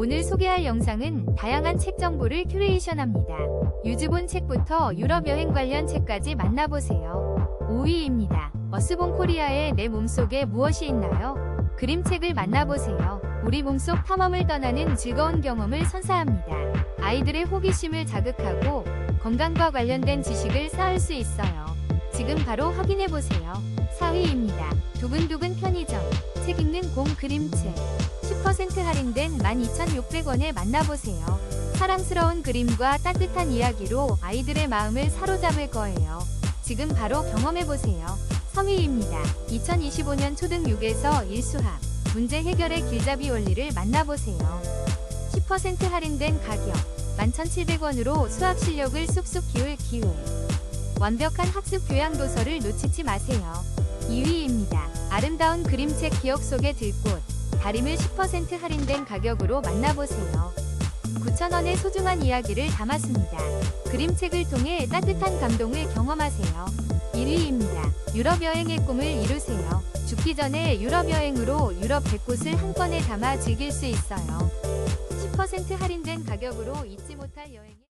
오늘 소개할 영상은 다양한 책 정보를 큐레이션합니다. 유즈본 책부터 유럽 여행 관련 책까지 만나보세요. 5위입니다. 어스본 코리아의 내 몸속에 무엇이 있나요? 그림책을 만나보세요. 우리 몸속 탐험을 떠나는 즐거운 경험을 선사합니다. 아이들의 호기심을 자극하고 건강과 관련된 지식을 쌓을 수 있어요. 지금 바로 확인해보세요. 4위입니다. 두근두근 편의점. 책 읽는 공 그림책. 10% 할인된 12,600원에 만나보세요. 사랑스러운 그림과 따뜻한 이야기로 아이들의 마음을 사로잡을 거예요. 지금 바로 경험해보세요. 3위입니다. 2025년 초등 6에서 1수학. 문제 해결의 길잡이 원리를 만나보세요. 10% 할인된 가격. 11,700원으로 수학 실력을 쑥쑥 키울 기회. 완벽한 학습 교양 도서를 놓치지 마세요. 2위입니다. 아름다운 그림책 기억 속의 들꽃. 다림을 10% 할인된 가격으로 만나보세요. 9,000원의 소중한 이야기를 담았습니다. 그림책을 통해 따뜻한 감동을 경험하세요. 1위입니다. 유럽 여행의 꿈을 이루세요. 죽기 전에 유럽 여행으로 유럽 100곳을 한 번에 담아 즐길 수 있어요. 10% 할인된 가격으로 잊지 못할 여행이